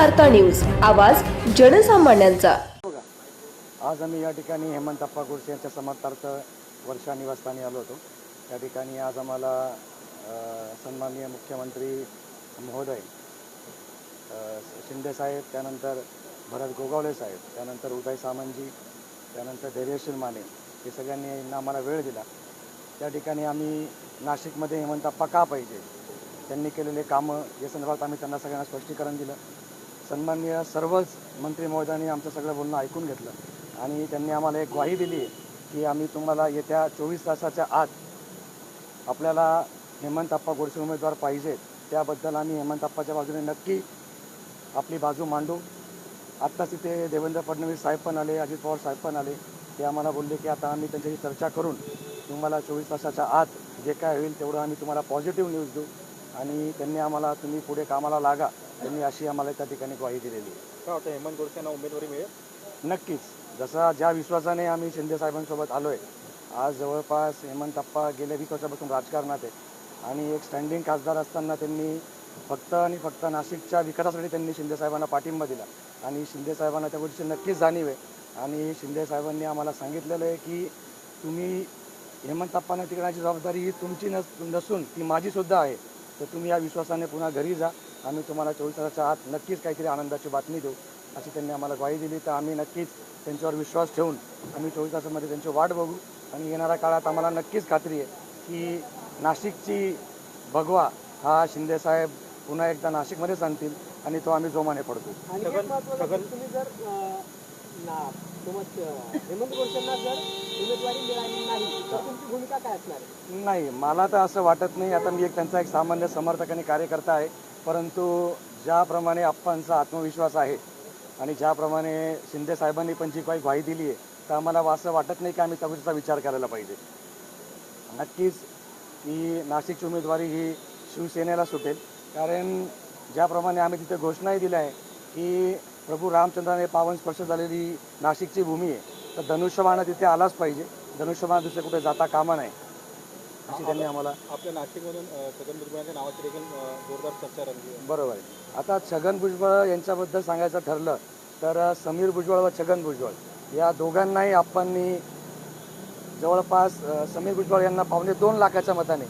वार्ता न्यूज. आवाज जनसामान्यांचा. आज आम्ही या ठिकाणी हेमंत अप्पा गोडसे यांच्या समर्थार्थ वर्षा निवासस्थानी आलो होतो. त्या ठिकाणी आज आम्हाला सन्माननीय मुख्यमंत्री महोदय शिंदे साहेब त्यानंतर भरत गोगावले साहेब त्यानंतर उदय सामंतजी त्यानंतर धैर्यशील माने हे सगळ्यांनी यांना आम्हाला वेळ दिला. त्या ठिकाणी आम्ही नाशिकमध्ये हेमंत अप्पा का पाहिजे? त्यांनी केलेले कामं या संदर्भात आम्ही त्यांना सगळ्यांना स्पष्टीकरण दिलं. सन्माननीय सर्वच मंत्री महोदयांनी आमचं सगळं बोलणं ऐकून घेतलं. आणि त्यांनी आम्हाला एक ग्वाही दिली आहे की आम्ही तुम्हाला येत्या चोवीस तासाच्या आत आपल्याला हेमंत अप्पा गोडसे उमेदवार पाहिजेत त्याबद्दल आम्ही हेमंतप्पाच्या बाजूने नक्की आपली बाजू मांडू. आत्ताच तिथे देवेंद्र फडणवीस साहेब पण आले अजित पवार साहेब पण आले. ते आम्हाला बोलले की आता आम्ही त्यांच्याशी चर्चा करून तुम्हाला चोवीस तासाच्या आत जे काय होईल तेवढं आम्ही तुम्हाला पॉझिटिव्ह न्यूज देऊ. आणि त्यांनी आम्हाला तुम्ही पुढे कामाला लागा. त्यांनी अशी आम्हाला त्या ठिकाणी ग्वाही दिलेली आहे. काय वाटतं हेमंत गोडसे यांना उमेदवारी मिळेल? नक्कीच. जसा ज्या विश्वासाने आम्ही शिंदे साहेबांसोबत आलो आहे आज जवळपास हेमंत अप्पा गेल्या वीस वर्षापासून राजकारणात आहे आणि एक स्टँडिंग खासदार असताना त्यांनी फक्त आणि फक्त नाशिकच्या विकासासाठी त्यांनी शिंदे साहेबांना पाठिंबा दिला. आणि शिंदे साहेबांना त्या गोष्टीची नक्कीच जाणीव आहे. आणि शिंदे साहेबांनी आम्हाला सांगितलेलं आहे की तुम्ही हेमंत अप्पांना टिकण्याची जबाबदारी ही तुमची नस नसून ती माझीसुद्धा आहे. तर तुम्ही या विश्वासाने पुन्हा घरी जा. आम्ही तुम्हाला चोवीस तासाच्या आत नक्कीच काहीतरी आनंदाची बातमी देऊ अशी त्यांनी आम्हाला ग्वाही दिली. तर आम्ही नक्कीच त्यांच्यावर विश्वास ठेवून आम्ही चोवीस तासामध्ये त्यांची वाट बघू. आणि येणाऱ्या काळात आम्हाला नक्कीच खात्री आहे की नाशिकची भगवा हा शिंदेसाहेब पुन्हा एकदा नाशिकमध्येच आणतील आणि तो आम्ही जोमाने पडतो. हेमंत गोडसेंना जर उमेदवारी मिळाली नाही तर तुमची भूमिका काय असणार? नाही मला तर असं वाटत नाही. आता मी एक त्यांचा एक सामान्य समर्थक आणि कार्यकर्ता आहे. परंतु ज्याप्रमाणे आप्पांचा आत्मविश्वास आहे आणि ज्याप्रमाणे शिंदे साहेबांनी पण जी काही ग्वाही दिली आहे तर आम्हाला असं वाटत नाही की आम्ही त्याचा विचार करायला पाहिजे. नक्कीच की नाशिकची उमेदवारी ही शिवसेनेला सुटेल. कारण ज्याप्रमाणे आम्ही तिथे घोषणाही दिल्या आहे की प्रभू रामचंद्राने पावन स्पर्श झालेली नाशिकची भूमी आहे. तर धनुष्यबाणा तिथे आलाच पाहिजे. धनुष्यबाणा दुसरे कुठे जाता कामा नाही अशी त्यांनी आम्हाला आपल्या नाशिकमधून छगन भुजबळांच्या नावाची देखील जोरदार चर्चा रंगली बरोबर आहे. आता छगन भुजबळ यांच्याबद्दल सांगायचं ठरलं तर समीर भुजबळ व छगन भुजबळ या दोघांनाही आप्पांनी जवळपास समीर भुजबळ यांना पावणे दोन लाखाच्या मताने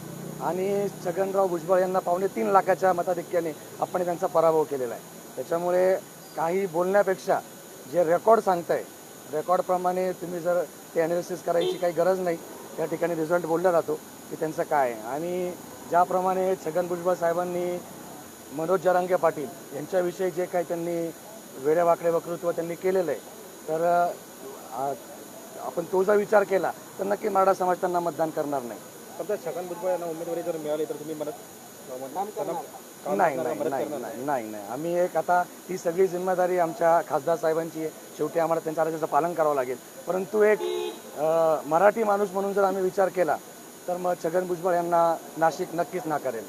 आणि छगनराव भुजबळ यांना पावणे तीन लाखाच्या मताधिक्याने आपण त्यांचा पराभव केलेला आहे. त्याच्यामुळे काही बोलण्यापेक्षा जे रेकॉर्ड सांगताय रेकॉर्डप्रमाणे तुम्ही जर ते ॲनालिसिस करायची काही गरज नाही त्या ठिकाणी रिझल्ट बोलला जातो की त्यांचं काय आहे. आणि ज्याप्रमाणे छगन भुजबळ साहेबांनी मनोज जरांगे पाटील यांच्याविषयी जे काही त्यांनी वेड्यावाकडे वक्तृत्व त्यांनी केलेलं आहे तर आपण तो जर विचार केला तर नक्की मराठा समाज त्यांना मतदान करणार नाही. समजा छगन भुजबळ यांना उमेदवारी जर मिळाली तर तुम्ही म्हणत नाही नाही नाही नाही आम्ही एक आता ही सगळी जिम्मेदारी आमच्या खासदार साहेबांची आहे. शेवटी आम्हाला त्यांच्या आदेशाचं पालन करावं लागेल. परंतु एक मराठी माणूस म्हणून जर आम्ही विचार केला तर मग छगन भुजबळ यांना नाशिक नक्कीच नाकारेल.